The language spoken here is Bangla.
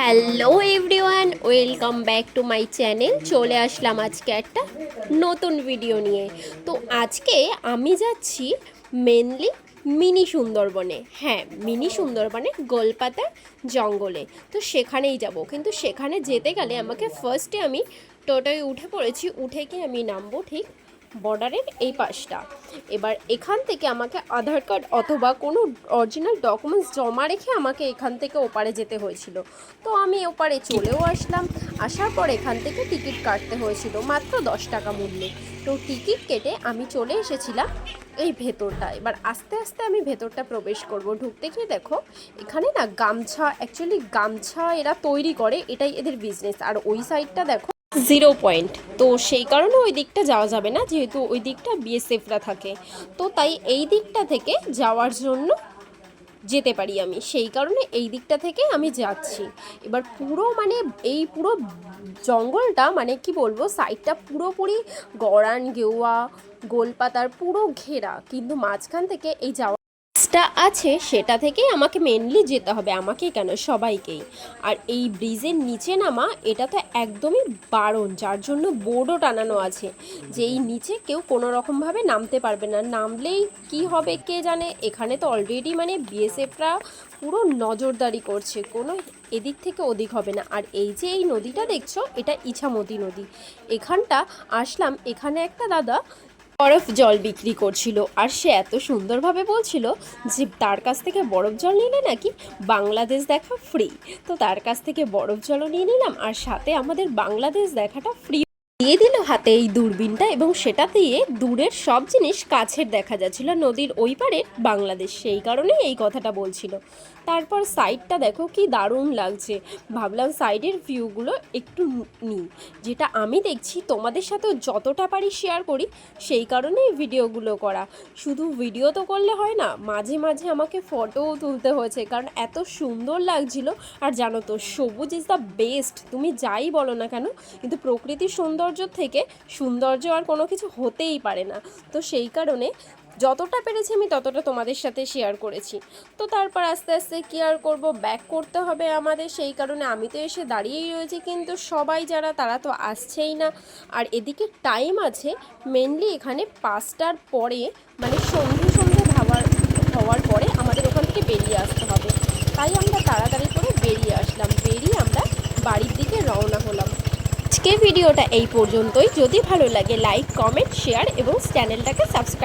Hello everyone welcome back to my channel চলে আসলাম আজকে একটা নতুন ভিডিও নিয়ে। তো আজকে আমি যাচ্ছি মেনলি মিনি সুন্দরবনে। হ্যাঁ মিনি সুন্দরবনে গোলপাতার জঙ্গলে। তো সেখানেই যাব। কিন্তু সেখানে যেতে গেলে আমাকে ফার্স্টে আমি টোটোয় উঠে পড়েছি। উঠে কি আমি নামবো ঠিক বর্ডারের এই পাশটা। এবার এখান থেকে আমাকে আধার কার্ড অথবা কোনো অরিজিনাল ডকুমেন্টস জমা রেখে আমাকে এখান থেকে ওপারে যেতে হয়েছিল। তো আমি ওপারে চলেও আসলাম। আসার পর এখান থেকে টিকিট কাটতে হয়েছিল মাত্র দশ টাকা মূল্যে। তো টিকিট কেটে আমি চলে এসেছিলাম এই ভেতরটা। এবার আস্তে আস্তে আমি ভেতরটা প্রবেশ করব। ঢুকতে গিয়ে দেখো, এখানে না গামছা অ্যাকচুয়ালি গামছা এরা তৈরি করে, এটাই এদের বিজনেস আর ওই সাইডটা দেখো জিরো পয়েন্ট তো সেই কারণে ওই দিকটা যাওয়া যাবে না, যেহেতু ওই দিকটা বিএসএফরা থাকে। তো তাই এই দিকটা থেকে যাওয়ার জন্য যেতে পারি আমি। সেই কারণে এই দিকটা থেকে আমি যাচ্ছি। এবার পুরো মানে এই পুরো জঙ্গলটা মানে কি বলব সাইডটা পুরোপুরি গড়ান, গেওয়া, গোলপাতার পুরো ঘেরা, কিন্তু মাঝখান থেকে এই যাওয়া টা আছে, সেটা থেকেই আমাকে মেনলি যেতে হবে, আমাকেই কেন? সবাইকেই। আর এই ব্রিজের নিচে নামা, এটা তো একদমই বারণ, যার জন্য বোর্ডও টানানো আছে। যে এই নিচে কেউ কোনো রকমভাবে নামতে পারবে না। নামলেই কি হবে কে জানে? এখানে তো অলরেডি মানে বিএসএফরা পুরো নজরদারি করছে, কোনো এদিক থেকে ওদিক হবে না। আর এই যে এই নদীটা দেখছ, এটা ইছামতি নদী। এখানটা আসলাম, এখানে একটা দাদা বরফ জল বিক্রি করছিল। আর সে এত সুন্দরভাবে বলছিল যে, তার কাছ থেকে বরফ জল নিলে নাকি বাংলাদেশ দেখা ফ্রি তো তার কাছ থেকে বরফ জলও নিয়ে নিলাম, আর সাথে আমাদের বাংলাদেশ দেখাটা ফ্রি দিয়ে দিল হাতে এই দূরবীনটা এবং সেটা দিয়ে দূরের সব জিনিস কাছের দেখা যাচ্ছিল নদীর ওই পারে বাংলাদেশ। সেই কারণে এই কথাটা বলছিল। তারপর সাইডটা দেখো কি দারুণ লাগছে। ভাবলাম সাইডের ভিউগুলো একটু নিই। যেটা আমি দেখছি, তোমাদের সাথেও যতটা পারি শেয়ার করি, সেই কারণেই ভিডিওগুলো করা। শুধু ভিডিও তো করলে হয় না, মাঝে মাঝে আমাকে ফটোও তুলতে হয়েছে, কারণ এত সুন্দর লাগছিল। আর জানো তো, সবুজ ইজ দ্য বেস্ট তুমি যাই বলো না কেন, কিন্তু প্রকৃতি প্রকৃতির সৌন্দর্য থেকে সৌন্দর্য আর কোনো কিছু হতেই পারে না। তো সেই কারণে যতটা পেরেছি আমি ততটা তোমাদের সাথে শেয়ার করেছি। তো তারপর আস্তে আস্তে কি আর করব? ব্যাক করতে হবে আমাদের। সেই কারণে আমি তো এসে দাঁড়িয়েই রয়েছি, কিন্তু সবাই যারা, তারা তো আসছেই না। আর এদিকে টাইম আছে মেনলি এখানে পাঁচটার পরে মানে সন্ধে সন্ধে ভাবার হওয়ার পরে আমাদের ওখান থেকে বেরিয়ে আসতে হবে। তাই আমরা তাড়াতাড়ি করে বেরিয়ে আসলাম। বেরিয়ে আমরা বাড়ির দিকে রওনা হলাম। আজকে ভিডিওটা এই পর্যন্তই। যদি ভালো লাগে লাইক কমেন্ট শেয়ার এবং চ্যানেলটাকে সাবস্ক্রাইব